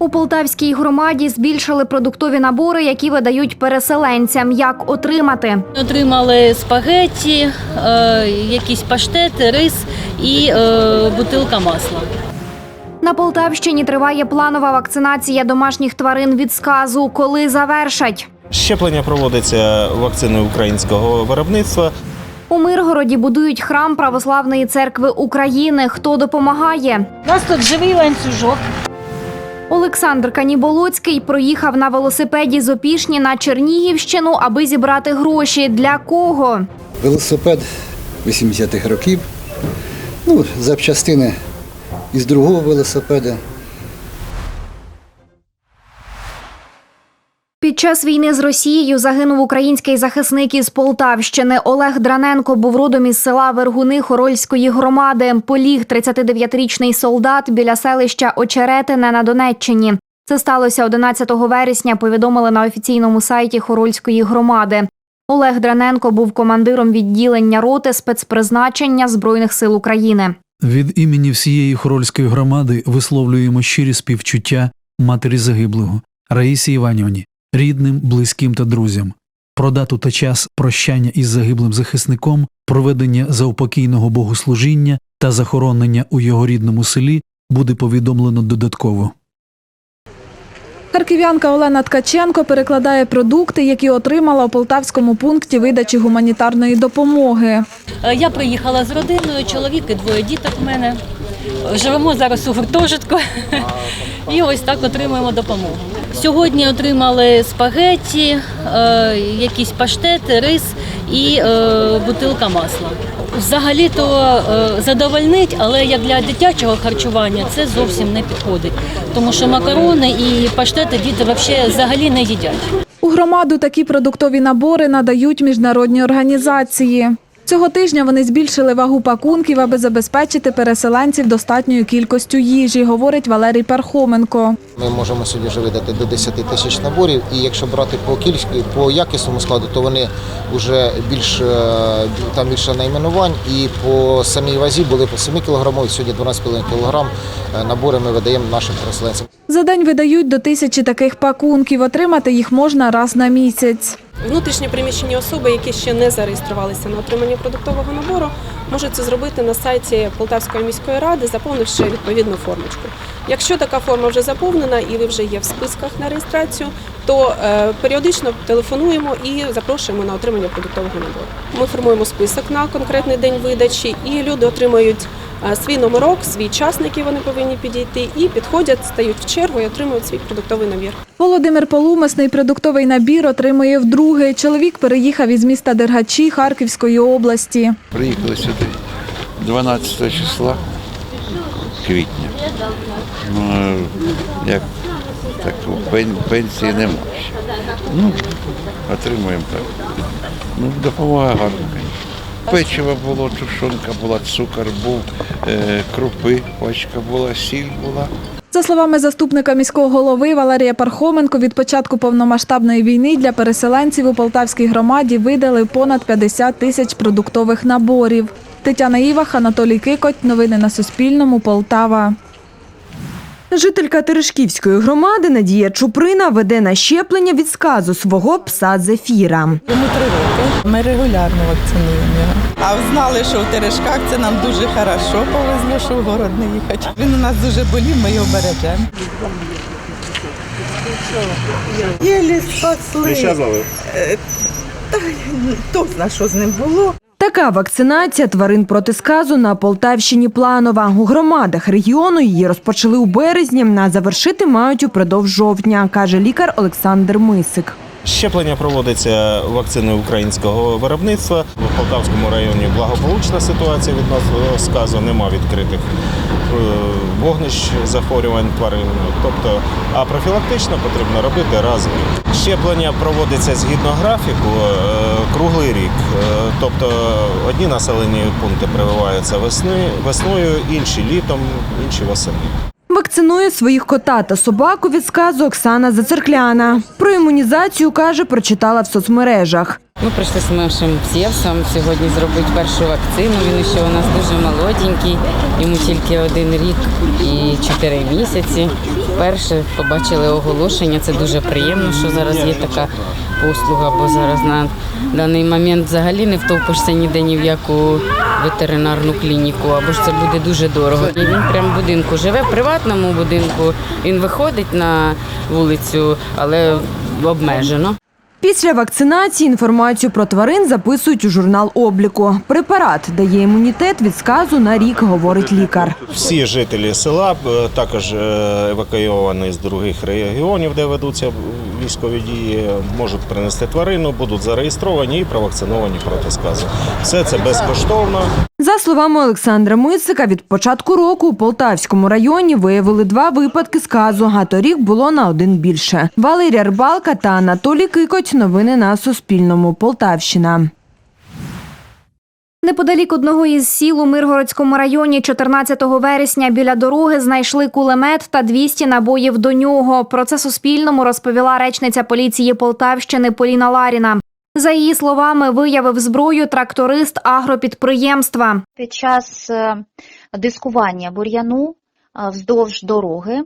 У Полтавській громаді збільшили продуктові набори, які видають переселенцям. Як отримати? Отримали спагетті, е, якісь паштети, рис і е, бутилка масла. На Полтавщині триває планова вакцинація домашніх тварин від сказу. Коли завершать? Щеплення проводиться вакциною українського виробництва. У Миргороді будують храм Православної церкви України. Хто допомагає? У нас тут живий ланцюжок. Олександр Каніболоцький проїхав на велосипеді з Опішні на Чернігівщину, аби зібрати гроші. Для кого? Велосипед 80-х років. Ну, запчастини із другого велосипеда. Час війни з Росією загинув український захисник із Полтавщини. Олег Драненко був родом із села Вергуни Хорольської громади. Поліг 39-річний солдат біля селища Очеретине на Донеччині. Це сталося 11 вересня. Повідомили на офіційному сайті Хорольської громади. Олег Драненко був командиром відділення роти спецпризначення Збройних сил України. Від імені всієї хорольської громади висловлюємо щирі співчуття матері загиблого Раїсі Іванівні, рідним, близьким та друзям. Про дату та час прощання із загиблим захисником, проведення заупокійного богослужіння та захоронення у його рідному селі буде повідомлено додатково. Харків'янка Олена Ткаченко перекладає продукти, які отримала у полтавському пункті видачі гуманітарної допомоги. Е, Я приїхала з родиною, чоловік і двоє діток в мене. Живемо зараз у гуртожитку і ось так отримуємо допомогу. Сьогодні отримали спагетті, е, якісь паштети, рис і е, бутилка масла. Взагалі-то е, задовольнить, але як для дитячого харчування це зовсім не підходить, тому що макарони і паштети діти взагалі взагалі не їдять. У громаду такі продуктові набори надають міжнародні організації. Цього тижня вони збільшили вагу пакунків, аби забезпечити переселенців достатньою кількістю їжі, говорить Валерій Пархоменко. Ми можемо сьогодні вже видати до 10 тисяч наборів, і якщо брати по кількості, по якісному складу, то вони вже більш е, там більше найменувань. І по самій вазі були по 7 кілограмові, сьогодні 12,5 кілограм е, набори ми видаємо нашим переселенцям. За день видають до тисячі таких пакунків. Отримати їх можна раз на місяць. Внутрішньо приміщені особи, які ще не зареєструвалися на отримання продуктового набору, можуть це зробити на сайті Полтавської міської ради, заповнивши відповідну формочку. Якщо така форма вже заповнена і ви вже є в списках на реєстрацію, то е, періодично телефонуємо і запрошуємо на отримання продуктового набору. Ми формуємо список на конкретний день видачі, і люди отримують е, свій номерок, свій час, на який вони повинні підійти, і підходять, стають в чергу і отримують свій продуктовий набір. Володимир Полумисний продуктовий набір отримує вдруге. Чоловік переїхав із міста Дергачі Харківської області. Приїхали сюди 12 числа квітня. Ну, е, як так, пен- пенсії нема. Ну, отримуємо так. Ну, допомога гарна. Печиво було, тушонка була, цукор був, е, крупи, пачка була, сіль була. За словами заступника міського голови Валерія Пархоменко, від початку повномасштабної війни для переселенців у Полтавській громаді видали понад 50 тисяч продуктових наборів. Тетяна Івах, Анатолій Кикоть. Новини на Суспільному. Полтава. Жителька Терешківської громади Надія Чуприна веде на щеплення від сказу свого пса Зефіра. Йому три роки. Ми регулярно вакцинуємо його. А знали, що в Терешках це нам дуже хорошо повезло, що в город не їхати. Він у нас дуже болів, ми його бережемо. Єлі спасли. Е, Та хто знає, що з ним було. Така вакцинація тварин проти сказу на Полтавщині планова. У громадах регіону її розпочали у березні, а завершити мають упродовж жовтня, каже лікар Олександр Мисик. Щеплення проводиться вакциною українського виробництва. В Полтавському районі благополучна ситуація відносно сказу, нема відкритих вогнищ захворювань тварин. Тобто, а профілактично потрібно робити разом. Щеплення проводиться згідно графіку е, круглий рік. Е, Тобто одні населені пункти прививаються весни, весною, інші літом, інші восени. Вакцинує своїх кота та собаку від сказу Оксана Зацеркляна. Про імунізацію каже, прочитала в соцмережах. Ми прийшли з нашим псєвсом сьогодні зробити першу вакцину. Він ще у нас дуже молоденький, йому тільки один рік і чотири місяці. Вперше побачили оголошення. Це дуже приємно, що зараз є така послуга, бо зараз на даний момент взагалі не втовпишся ніде ні в яку ветеринарну клініку, або ж це буде дуже дорого. І він прямо в будинку живе, в приватному будинку. Він виходить на вулицю, але обмежено. Після вакцинації інформацію про тварин записують у журнал обліку. Препарат дає імунітет від сказу на рік, говорить лікар. Всі жителі села, е, також е, евакуйовані з других регіонів, де ведуться військові дії, можуть принести тварину, будуть зареєстровані і провакциновані проти сказу. Все це безкоштовно. За словами Олександра Мисика, від початку року у Полтавському районі виявили два випадки сказу, а торік було на один більше. Валерія Рибалка та Анатолій Кикоть. Новини на Суспільному. Полтавщина. Неподалік одного із сіл у Миргородському районі 14 вересня біля дороги знайшли кулемет та 200 набоїв до нього. Про це Суспільному розповіла речниця поліції Полтавщини Поліна Ларіна. За її словами, виявив зброю тракторист агропідприємства. Під час е, дискування бур'яну е, вздовж дороги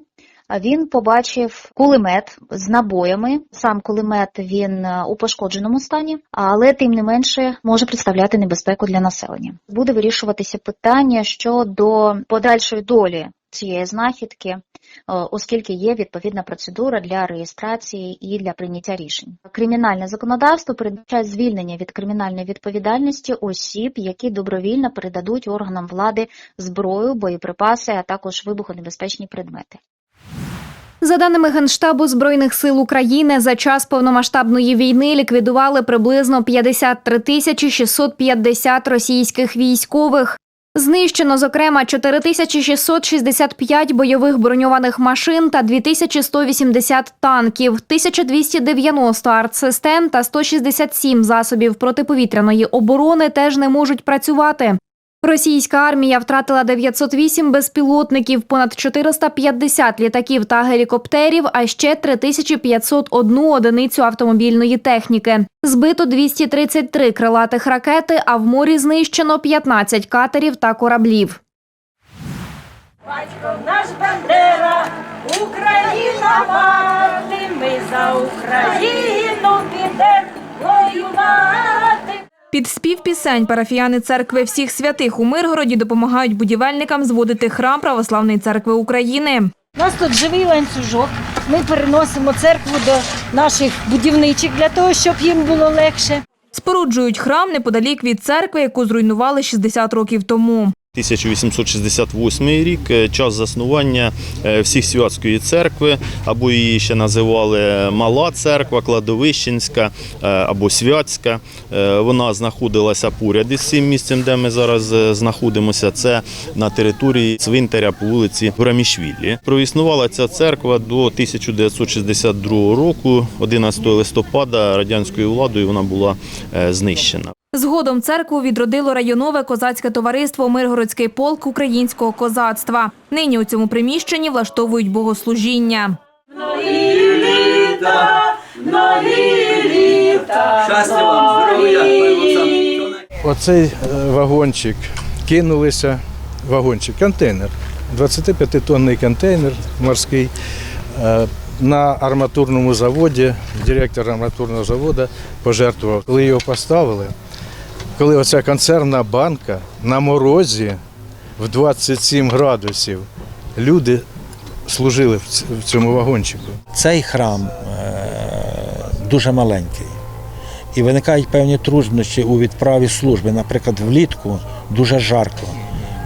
е, він побачив кулемет з набоями. Сам кулемет він у пошкодженому стані, але тим не менше може представляти небезпеку для населення. Буде вирішуватися питання щодо подальшої долі цієї знахідки, е, оскільки є відповідна процедура для реєстрації і для прийняття рішень. Кримінальне законодавство передбачає звільнення від кримінальної відповідальності осіб, які добровільно передадуть органам влади зброю, боєприпаси, а також вибухонебезпечні предмети. За даними Генштабу Збройних сил України, за час повномасштабної війни ліквідували приблизно 53 тисячі 650 російських військових. Знищено, зокрема, 4665 бойових броньованих машин та 2180 танків, 1290 артсистем та 167 засобів протиповітряної оборони теж не можуть працювати. Російська армія втратила 908 безпілотників, понад 450 літаків та гелікоптерів, а ще 3501 одиницю автомобільної техніки. Збито 233 крилатих ракети, а в морі знищено 15 катерів та кораблів. Батько наш Бандера, Україна мати, ми за Україну підемо воювати. Під спів пісень парафіяни церкви всіх святих у Миргороді допомагають будівельникам зводити храм Православної церкви України. У нас тут живий ланцюжок. Ми переносимо церкву до наших будівничих для того, щоб їм було легше. Споруджують храм неподалік від церкви, яку зруйнували 60 років тому. 1868 рік, е, час заснування е, всіх святської церкви, або її ще називали Мала церква, Кладовищенська е, або Святська. Вона знаходилася поряд із цим місцем, де ми зараз знаходимося. Це на території цвинтаря по вулиці Гурамішвілі. Проіснувала ця церква до 1962 року, 11 листопада радянською владою вона була знищена. Згодом церкву відродило районове козацьке товариство Миргородський полк українського козацтва. Нині у цьому приміщенні влаштовують богослужіння. Щастя вам, здоров'я, Оцей е, вагончик кинулися, вагончик, контейнер, 25-тонний контейнер морський. е, На арматурному заводі, директор арматурного заводу пожертвував. Коли його поставили, коли оця консервна банка на морозі в 27 градусів, люди служили в цьому вагончику. Цей храм е, дуже маленький. І виникають певні труднощі у відправі служби. Наприклад, влітку дуже жарко,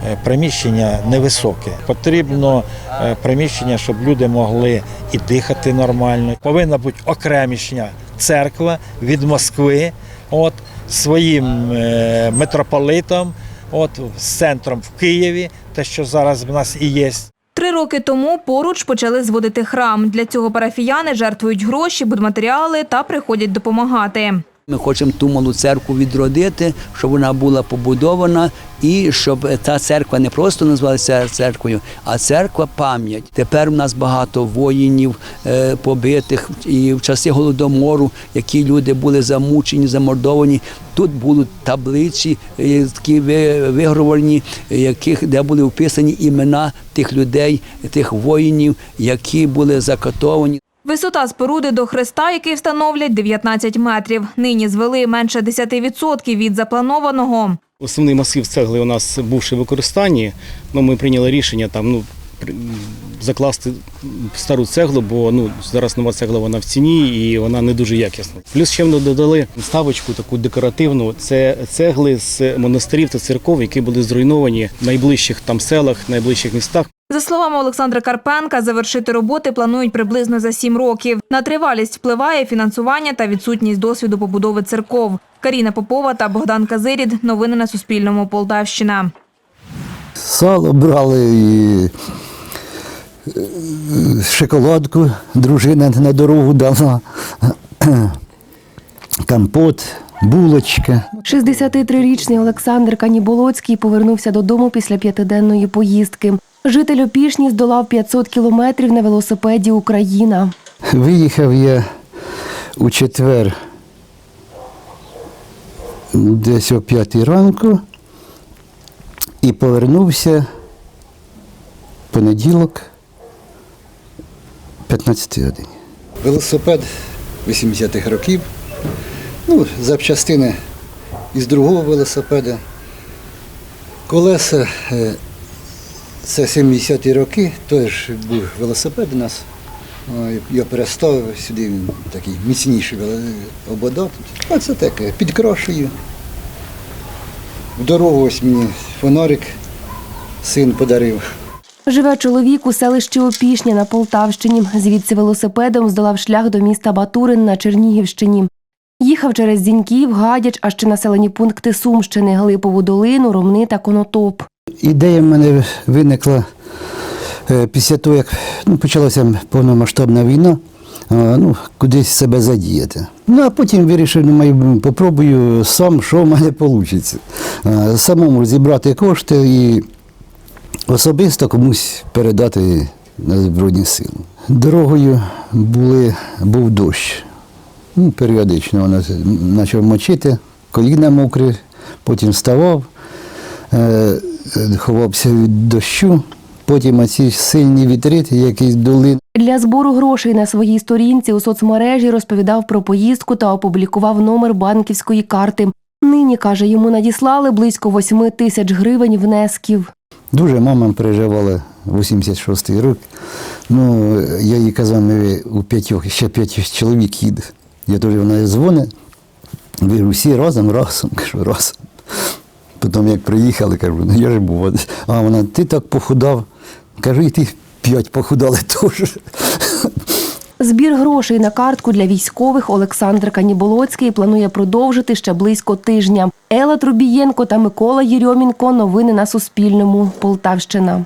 е, приміщення невисоке. Потрібно е, приміщення, щоб люди могли і дихати нормально. Повинна бути окремішня церква від Москви, от, своїм е, митрополитом, от, з центром в Києві, те, що зараз в нас і є. Три роки тому поруч почали зводити храм. Для цього парафіяни жертвують гроші, будматеріали та приходять допомагати. Ми хочемо ту малу церкву відродити, щоб вона була побудована і щоб та церква не просто називалася церквою, а церква пам'ять. Тепер в нас багато воїнів е, побитих і в часи голодомору, які люди були замучені, замордовані. Тут будуть таблиці, е, такі ви- вигравані, е, яких де були вписані імена тих людей, тих воїнів, які були закатовані. Висота споруди до хреста, який встановлять 19 метрів. Нині звели менше 10% від запланованого. Основний масив цегли у нас бувши в використанні. Ну, ми прийняли рішення там, ну, закласти стару цеглу, бо ну, зараз нова цегла вона в ціні і вона не дуже якісна. Плюс ще ми додали ставочку таку декоративну. Це цегли з монастирів та церков, які були зруйновані в найближчих там селах, найближчих містах. За словами Олександра Карпенка, завершити роботи планують приблизно за сім років. На тривалість впливає фінансування та відсутність досвіду побудови церков. Каріна Попова та Богдан Казирід. Новини на Суспільному. Полтавщина. Сало брали і е, шоколадку дружина на дорогу дала, компот, булочка. 63-річний Олександр Каніболоцький повернувся додому після п'ятиденної поїздки. Житель Опішні здолав 500 кілометрів на велосипеді Україна. Виїхав я у четвер десь о п'ятій ранку і повернувся понеділок 15 годині. Велосипед 80-х років. Ну, запчастини із другого велосипеда. Колеса е, це 70-ті роки, теж був велосипед у нас. Я переставив сюди такий міцніший ободок. Оце таке, підкрошую. В дорогу ось мені фонарик син подарив. Живе чоловік у селищі Опішня на Полтавщині. Звідси велосипедом здолав шлях до міста Батурин на Чернігівщині. Їхав через Зіньків, Гадяч, а ще населені пункти Сумщини, Глипову долину, Ромни та Конотоп. Ідея в мене виникла е, після того, як ну, почалася повномасштабна війна, ну, кудись себе задіяти. Ну, а потім вирішив, думаю, попробую сам, що в мене вийде. Самому зібрати кошти і особисто комусь передати на Збройні сили. Дорогою були, був дощ. Ну, періодично вона почав мочити, коліна мокрі, потім вставав, е, ховався від дощу, потім оці сильні вітри, якісь дули. Для збору грошей на своїй сторінці у соцмережі розповідав про поїздку та опублікував номер банківської карти. Нині, каже, йому надіслали близько 8 тисяч гривень внесків. Дуже мама переживала 86-й рік. Ну, я їй казав, ми у п'ятьох, ще п'ять чоловік їде. Я теж вона дзвонить. Ви всі разом, разом, кажу, разом. Потім як приїхали, кажу, ну я ж був. А вона, ти так похудав. Кажу, і ти п'ять похудали теж. Збір грошей на картку для військових Олександр Каніболоцький планує продовжити ще близько тижня. Ела Трубієнко та Микола Єрьомінко. Новини на Суспільному. Полтавщина.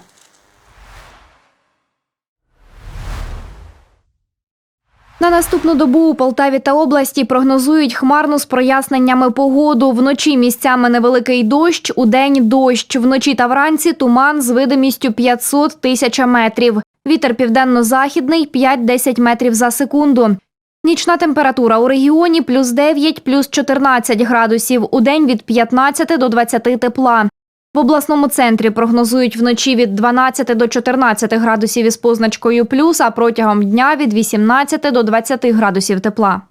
На наступну добу у Полтаві та області прогнозують хмарну з проясненнями погоду. Вночі місцями невеликий дощ, удень дощ. Вночі та вранці туман з видимістю 500 тисяч метрів. Вітер південно-західний 5-10 метрів за секунду. Нічна температура у регіоні плюс 9, плюс 14 градусів. Удень від 15 до 20 тепла. В обласному центрі прогнозують вночі від 12 до 14 градусів із позначкою плюс, а протягом дня від 18 до 20 градусів тепла.